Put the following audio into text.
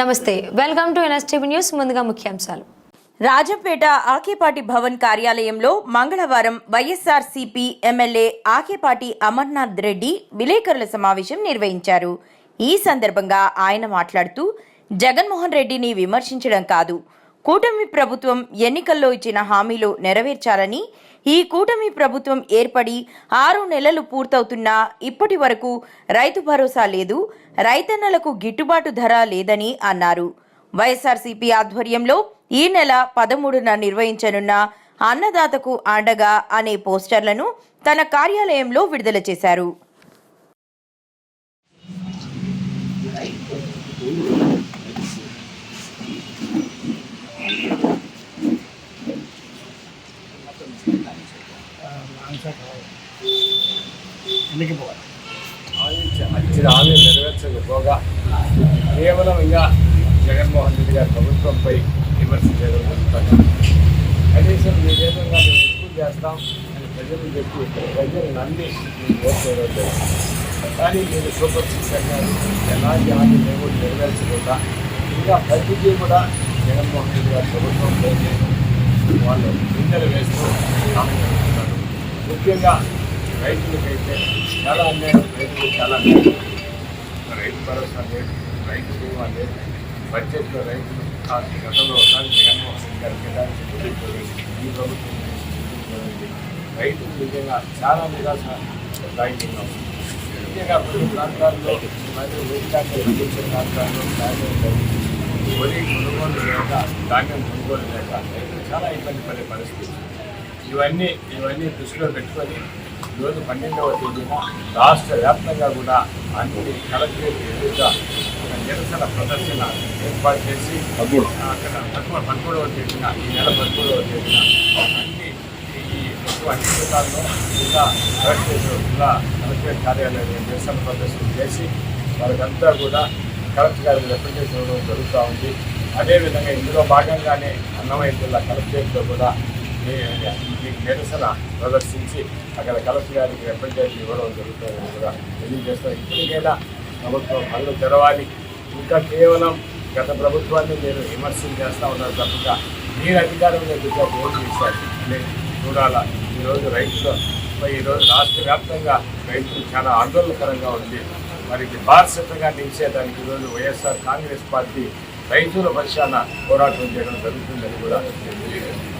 నమస్తే. Welcome to NSTV news ముందుగా ముఖ్యాంశాలు. రాజంపేట ఆకేపాటి భవన్ కార్యాలయంలో మంగళవారం YSR CP MLA Akepati Amarnath Reddy విలేకరుల సమావేశం నిర్వహించారు. ఈ సందర్భంగా ఆయన మాట్లాడుతూ జగన్మోహన్ రెడ్డిని విమర్శించడం కాదు. కూటమి ప్రభుత్వం ఎన్నికల్లో ఇచ్చిన హామీలు నెరవేర్చాలని ఈ కూటమి ప్రభుత్వం ఏర్పడి ఆరు నెలలు పూర్తవుతున్నా ఇప్పటి వరకు రైతు భరోసా లేదు రైతన్నలకు గిట్టుబాటు ధర లేదని అన్నారు. వైఎస్ఆర్సీపీ ఆధ్వర్యంలో ఈ నెల పదమూడున నిర్వహించనున్న అన్నదాతకు అండగా అనే పోస్టర్లను తన కార్యాలయంలో విడుదల చేశారు. ఎన్నికి పోవాలి ఇచ్చిన హామీ నెరవేర్చకపోగా కేవలం ఇంకా జగన్మోహన్ రెడ్డి గారి ప్రభుత్వంపై విమర్శ చేయడం జరుగుతుంది కనీసం మీ విధంగా మేము ఎక్కువ చేస్తాం అని ప్రజలు చెప్పి ప్రజలు నమ్మి మీరు ఓట్ చేయడం కానీ మీరు సూపర్ సిక్స్ అన్నారు ఎలాంటి హామీ మేము నెరవేర్చకుండా ఇంకా ప్రతిదీ కూడా జగన్మోహన్ రెడ్డి గారి ప్రభుత్వంపై వాళ్ళు నిందలు వేస్తూ ముఖ్యంగా రైతులకైతే చాలా అన్యాయం రైతులు చాలా అన్యాయం. రైతు భరోసా లేదు రైతు బీమా లేదు బడ్జెట్లో రైతులు కాస్త గతంలో ఒకసారి జగన్మోహన్ రెడ్డి గారు కేటాయించి ఈ ప్రభుత్వం రైతులు నిజంగా చాలా నిరాశ దాయిస్తున్నాం ముఖ్యంగా కొన్ని ప్రాంతాల్లో మరియు వ్యవసాయం పండించే ప్రాంతాల్లో ధాన్యం వరి కొనుగోలు లేక ధాన్యం కొనుగోలు లేక రైతులు చాలా ఇబ్బంది పడే పరిస్థితి. ఇవన్నీ ఇవన్నీ దృష్టిలో పెట్టుకొని ఈరోజు పన్నెండవ తేదీన రాష్ట్ర వ్యాప్తంగా కూడా అన్ని కలెక్టరేట్ ఎదురుగా ఒక నిరసన ప్రదర్శన ఏర్పాటు చేసి అక్కడ పదమూడు పదమూడవ తేదీన ఈ నెల పదమూడవ తేదీన అన్ని ఈ అన్ని జిల్లాల్లో జిల్లా కలెక్టరేట్ జిల్లా కలెక్టరేట్ కార్యాలయంలో నిరసన ప్రదర్శన చేసి వారికంతా కూడా కలెక్టర్ గారికి రిప్రజెంటేషన్ ఇవ్వడం జరుగుతూ ఉంది. అదేవిధంగా ఇందులో భాగంగానే అన్నమయ్య జిల్లా కలెక్టరేట్లో కూడా నిరసన ప్రదర్శించి అక్కడ కలెక్టర్ గారికి రిప్రజెంట్ ఇవ్వడం జరుగుతుందని కూడా తెలియజేస్తారు ఇప్పటికైనా ప్రభుత్వం పనులు తెరవాలి. ఇంకా కేవలం గత ప్రభుత్వాన్ని మీరు విమర్శలు చేస్తూ ఉన్నారు తప్పక. మీరు అధికారంలో దిగా ఏం చేశారు నేను చూడాలా? ఈరోజు రైతులు ఈరోజు రాష్ట్ర వ్యాప్తంగా రైతులు చాలా ఆందోళనకరంగా ఉంది. మరి బాధ్యతగా నిలిచేదానికి ఈరోజు వైఎస్ఆర్ కాంగ్రెస్ పార్టీ రైతుల పక్షాన పోరాటం చేయడం జరుగుతుందని కూడా తెలియజేస్తుంది